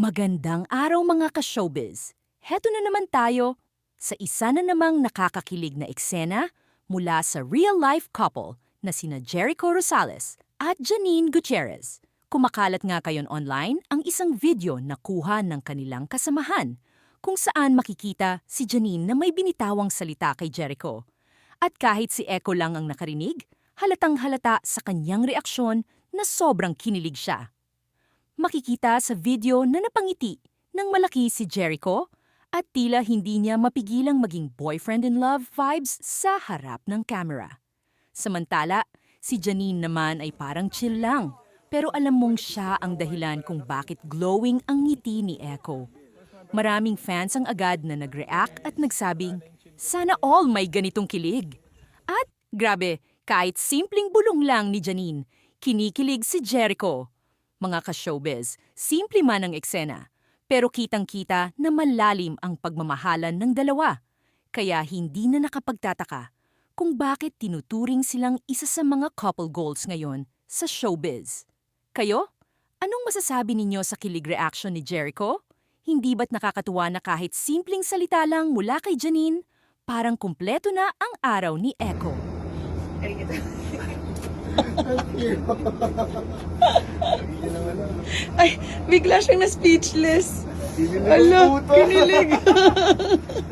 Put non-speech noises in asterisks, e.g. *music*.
Magandang araw mga ka-showbiz. Heto na naman tayo sa isa na namang nakakakilig na eksena mula sa real-life couple na sina Jericho Rosales at Janine Gutierrez. Kumakalat nga kayon online ang isang video na kuha ng kanilang kasamahan kung saan makikita si Janine na may binitawang salita kay Jericho. At kahit si Echo lang ang nakarinig, halatang halata sa kanyang reaksyon na sobrang kinilig siya makikita sa video na napangiti ng malaki si Jericho at tila hindi niya mapigilang maging boyfriend-in-love vibes sa harap ng camera. Samantala, si Janine naman ay parang chill lang, pero alam mong siya ang dahilan kung bakit glowing ang ngiti ni Echo. Maraming fans ang agad na nag-react at nagsabing, sana all may ganitong kilig. At grabe, kahit simpleng bulong lang ni Janine, kinikilig si Jericho. Mga ka-showbiz, simple man ang eksena, pero kitang-kita na malalim ang pagmamahalan ng dalawa. Kaya hindi na nakapagtataka kung bakit tinuturing silang isa sa mga couple goals ngayon sa showbiz. Kayo? Anong masasabi ninyo sa kilig reaction ni Jericho? Hindi ba't nakakatuwa na kahit simpleng salita lang mula kay Janine, parang kumpleto na ang araw ni Echo? Ay, bigla siyang na-speechless. Ala, kinilig. *laughs*